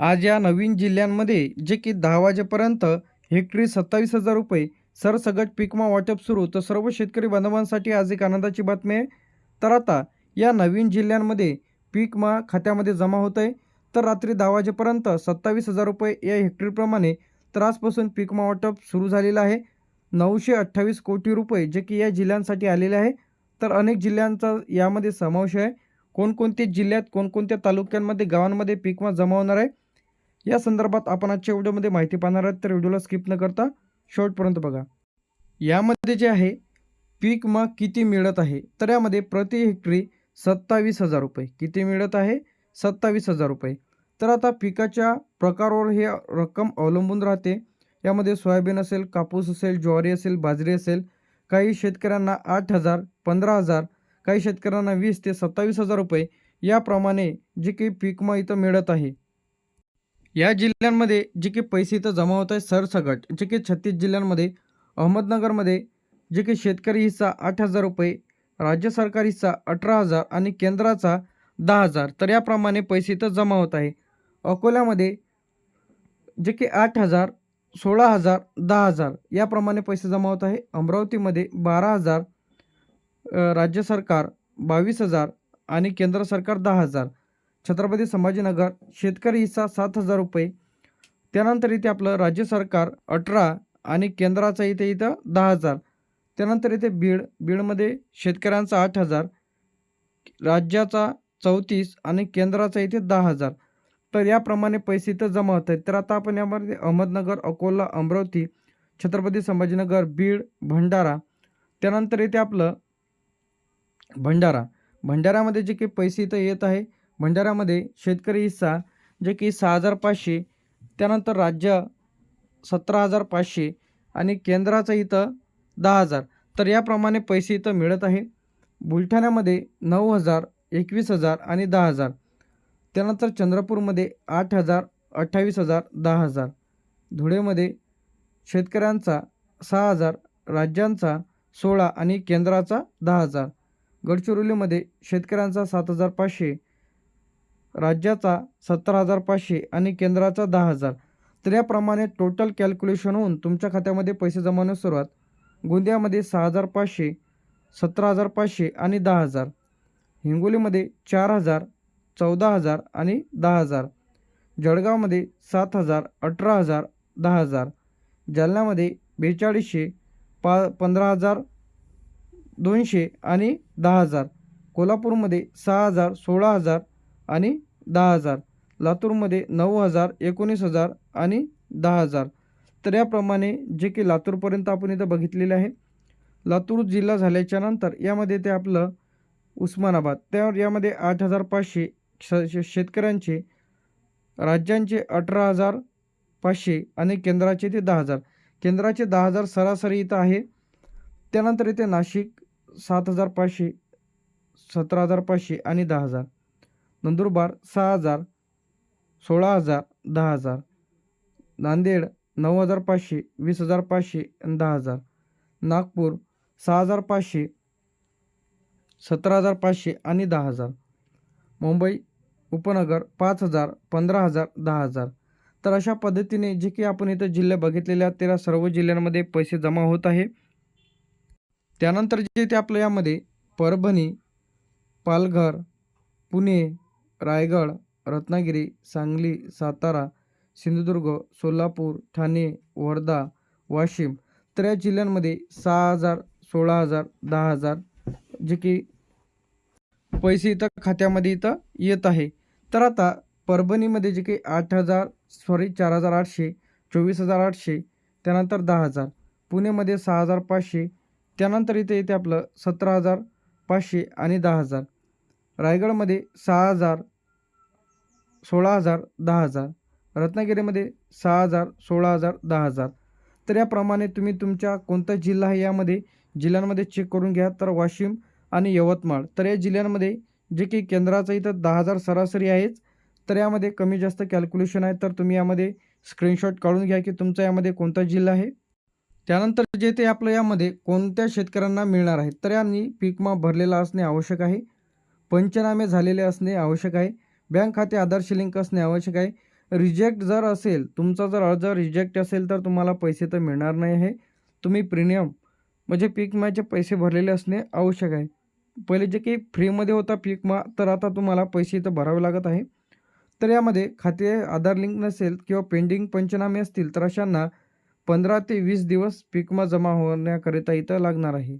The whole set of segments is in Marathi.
आज या नवीन जिल्ह्यांमध्ये जे की दहा वाजेपर्यंत हेक्टरी सत्तावीस हजार रुपये सरसगट पिकमा वाटप सुरू. तर सर्व शेतकरी बांधवांसाठी आज एक आनंदाची बातमी आहे. तर आता या नवीन जिल्ह्यांमध्ये पीकमा खात्यामध्ये जमा होत आहे. तर रात्री दहा वाजेपर्यंत सत्तावीस हजार रुपये या हेक्टरीप्रमाणे तर आजपासून पीकमा वाटप सुरू झालेलं आहे. नऊशे अठ्ठावीस कोटी रुपये जे की या जिल्ह्यांसाठी आलेले आहे. तर अनेक जिल्ह्यांचा यामध्ये समावेश आहे. कोणकोणत्या जिल्ह्यात कोणकोणत्या तालुक्यांमध्ये गावांमध्ये पीकमा जमा होणार आहे? या संदर्भात आपण आजच्या व्हिडिओमध्ये माहिती पाहणार आहात तर व्हिडिओला स्किप न करता शेवटपर्यंत बघा. यामध्ये जे आहे पीक मग किती मिळत आहे? तर यामध्ये प्रति हेक्टरी सत्तावीस हजार रुपये. किती मिळत आहे? सत्तावीस हजार रुपये. तर आता पिकाच्या प्रकारावर हे रक्कम अवलंबून राहते. यामध्ये सोयाबीन असेल कापूस असेल ज्वारी असेल बाजरी असेल काही शेतकऱ्यांना आठ हजार पंधरा हजार काही शेतकऱ्यांना वीस ते सत्तावीस हजार रुपये. याप्रमाणे जे काही पीकमा इथं मिळत आहे या जिल्ह्यांमध्ये जे की पैसे इथं जमा होत आहे सरसगट जे की छत्तीस जिल्ह्यांमध्ये अहमदनगरमध्ये जे की शेतकरी हिस्सा आठ हजार रुपये राज्य सरकार हिस्सा अठरा हजार आणि केंद्राचा दहा हजार. तर याप्रमाणे पैसे इथं जमा होत आहे. अकोल्यामध्ये जे की आठ हजार सोळा हजार दहा हजार याप्रमाणे पैसे जमा होत आहे. अमरावतीमध्ये बारा हजार राज्य सरकार बावीस हजार आणि केंद्र सरकार दहा हजार. छत्रपती संभाजीनगर शेतकरी हिस्सा सात हजार रुपये. त्यानंतर इथे आपलं राज्य सरकार अठरा आणि केंद्राचं इथे इथं दहा हजार. त्यानंतर इथे बीड बीडमध्ये शेतकऱ्यांचा आठ हजार राज्याचा चौतीस आणि केंद्राचा इथे दहा हजार. तर याप्रमाणे पैसे इथं जमा होत आहेत. तर आता आपण यामध्ये अहमदनगर अकोला अमरावती छत्रपती संभाजीनगर बीड भंडारा त्यानंतर इथे आपलं भंडारा. भंडाऱ्यामध्ये जे काही पैसे इथं येत आहे भंडाऱ्यामध्ये शेतकरी हिस्सा जे की सहा हजार पाचशे त्यानंतर राज्य सतरा हजार पाचशे आणि केंद्राचं इथं दहा हजार. तर याप्रमाणे पैसे इथं मिळत आहे बुलढाण्यामध्ये नऊ हजार एकवीस हजार आणि दहा हजार. त्यानंतर चंद्रपूरमध्ये आठ हजार अठ्ठावीस हजार दहा हजार. धुळेमध्ये शेतकऱ्यांचा सहा हजार राज्यांचा सोळा आणि केंद्राचा दहा हजार. गडचिरोलीमध्ये शेतकऱ्यांचा सात हजार पाचशे राज्याचा सत्तर हजार पाचशे आणि केंद्राचा दहा हजार. तर याप्रमाणे टोटल कॅल्क्युलेशन होऊन तुमच्या खात्यामध्ये पैसे जमवण्यास सुरुवात. गोंदियामध्ये सहा हजार पाचशे सतरा हजार पाचशे आणि दहा हजार. हिंगोलीमध्ये चार हजार चौदा हजार आणि दहा हजार. जळगावमध्ये सात हजार अठरा हजार दहा हजार. जालन्यामध्ये बेचाळीसशे पा पंधरा हजार दोनशे आणि दहा हजार. कोल्हापूरमध्ये सहा हजार सोळा हजार आणि दहा हजार. लातूरमध्ये नऊ हजार एकोणीस हजार आणि दहा हजार. तर याप्रमाणे जे की लातूरपर्यंत आपण इथं बघितलेले आहे. लातूर जिल्हा झाल्याच्यानंतर यामध्ये ते आपलं उस्मानाबाद त्यावर यामध्ये आठ हजार पाचशे श श- शेतकऱ्यांचे राज्यांचे अठरा हजार पाचशे आणि केंद्राचे ते दहा हजार. केंद्राचे दहा हजार सरासरी इथं आहे. त्यानंतर इथे नाशिक सात हजार पाचशे सतरा हजार पाचशे आणि दहा हजार. नंदुरबार सहा हजार सोळा हजार दहा हजार. नांदेड नऊ हजार पाचशे वीस हजार पाचशे आणि दहा हजार. नागपूर सहा हजार पाचशे सतरा हजार पाचशे आणि दहा हजार. मुंबई उपनगर पाच हजार पंधरा हजार दहा हजार. तर अशा पद्धतीने जे की आपण इथं जिल्हे बघितलेले आहेत तेरा सर्व जिल्ह्यांमध्ये पैसे जमा होत आहे. त्यानंतर जे ते आपल्या यामध्ये परभणी पालघर पुणे रायगड रत्नागिरी सांगली सातारा सिंधुदुर्ग सोलापूर ठाणे वर्धा वाशिम तर या जिल्ह्यांमध्ये सहा हजार सोळा हजार दहा हजार जे की पैसे इथं खात्यामध्ये इथं येत आहे. तर आता परभणीमध्ये जे काही आठ हजार सॉरी चार हजार आठशे चोवीस हजार आठशे त्यानंतर दहा हजार पुणेमध्ये सहा हजार पाचशे त्यानंतर इथे येते आपलं सतरा हजार पाचशे आणि दहा हजार. रायगडमध्ये सहा हजार सोळा हजार दहा हजार. रत्नागिरीमध्ये सहा हजार सोळा हजार दहा हजार. तर याप्रमाणे तुम्ही तुमच्या कोणता जिल्हा आहे यामध्ये जिल्ह्यांमध्ये चेक करून घ्या. तर वाशिम आणि यवतमाळ. तर या जिल्ह्यांमध्ये जे की केंद्राचं इथं दहा हजार सरासरी आहेच. तर यामध्ये कमी जास्त कॅल्क्युलेशन आहे. तर तुम्ही यामध्ये स्क्रीनशॉट काढून घ्या की तुमचा यामध्ये कोणता जिल्हा आहे. त्यानंतर जे ते आपलं यामध्ये कोणत्या शेतकऱ्यांना मिळणार आहे. तर यांनी पीकमा भरलेला असणे आवश्यक आहे. पंचनामे झालेले असणे आवश्यक आहे. बँक खाते आधारशी लिंक असणे आवश्यक आहे. रिजेक्ट जर असेल तुमचा जर अर्ज रिजेक्ट असेल तर तुम्हाला पैसे तर मिळणार नाही आहे तुम्ही प्रीमियम म्हणजे पीक विम्याचे पैसे भरलेले असणे आवश्यक आहे. पहिले जे काही फ्रीमध्ये होता पीक विमा तर आता तुम्हाला पैसे इथं भरावे लागत आहे. तर यामध्ये खाते आधार लिंक नसेल किंवा पेंडिंग पंचनामे असतील तर अशांना पंधरा ते वीस दिवस पीक विमा जमा होण्याकरिता इथं लागणार आहे.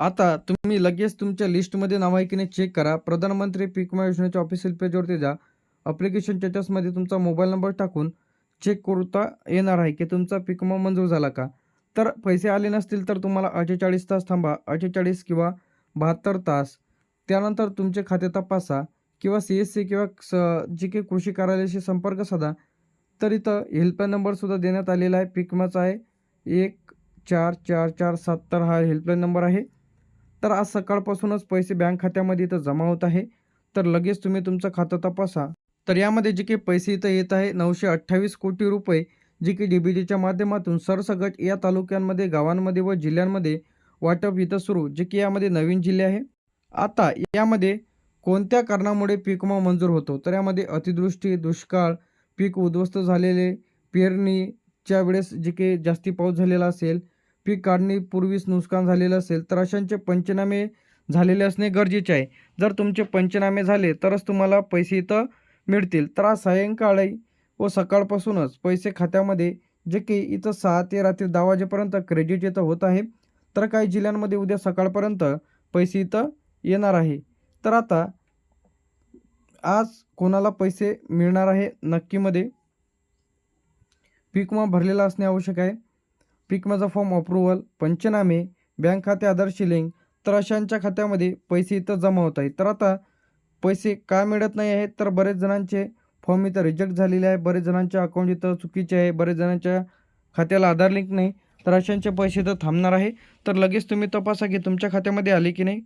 आता तुम्ही लगेच तुमच्या लिस्टमध्ये नाव आहे की नाही चेक करा. प्रधानमंत्री पीक विमा योजनेच्या ऑफिशियल पेजवरती जा. अप्लिकेशन स्टेटसमध्ये तुमचा मोबाईल नंबर टाकून चेक करता येणार आहे की तुमचा पीक विमा मंजूर झाला का? तर पैसे आले नसतील तर तुम्हाला अठ्ठेचाळीस तास थांबा. अठ्ठेचाळीस किंवा बहात्तर तास. त्यानंतर तुमचे खाते तपासा किंवा सी एस सी किंवा स जे काही कृषी कार्यालयाशी संपर्क साधा. तर इथं हेल्पलाईन नंबरसुद्धा देण्यात आलेला आहे. पीक विमाचा आहे. एक चार चार चार सत्तर हा हेल्पलाईन नंबर आहे. तर आज सकाळपासूनच पैसे बँक खात्यामध्ये इथं जमा होत आहे. तर लगेच तुम्ही तुमचं खातं तपासा. तर यामध्ये जे काही पैसे इथं येत आहे नऊशे अठ्ठावीस कोटी रुपये जे की डी बी टीच्या माध्यमातून सरसगट या तालुक्यांमध्ये गावांमध्ये व जिल्ह्यांमध्ये वाटप इथं सुरू जे की यामध्ये नवीन जिल्हे आहे. आता यामध्ये कोणत्या कारणामुळे पीक विमा मंजूर होतो? तर यामध्ये अतिदृष्टी दुष्काळ पीक उद्ध्वस्त झालेले पेरणीच्या वेळेस जे काही जास्ती पाऊस झालेला असेल पीक काढणीपूर्वीच नुकसान झालेलं असेल तर अशांचे पंचनामे झालेले असणे गरजेचे आहे. जर तुमचे पंचनामे झाले तरच तुम्हाला पैसे इथं मिळतील. तर आज सायंकाळी व सकाळपासूनच पैसे खात्यामध्ये जे की इथं सहा ते रात्री दहा वाजेपर्यंत क्रेडिट इथं होत आहे तर काही जिल्ह्यांमध्ये उद्या सकाळपर्यंत पैसे इथं येणार आहे. तर आता आज कोणाला पैसे मिळणार आहे नक्कीमध्ये? पीक विमा भरलेला असणे आवश्यक आहे. पीक माझा फॉर्म अप्रुव्हल पंचनामे बँक खाते आधारशी लिंक तर अशांच्या खात्यामध्ये पैसे इथं जमा होत आहेत. तर आता पैसे का मिळत नाही आहेत तर बरेच जणांचे फॉर्म इथं रिजेक्ट झालेले आहे. बरेच जणांच्या अकाउंट इथं चुकीचे आहे. बरेच जणांच्या खात्याला आधार लिंक नाही. तर अशांचे पैसे इथं थांबणार आहे. तर लगेच तुम्ही तपासा की तुमच्या खात्यामध्ये आले की नाही.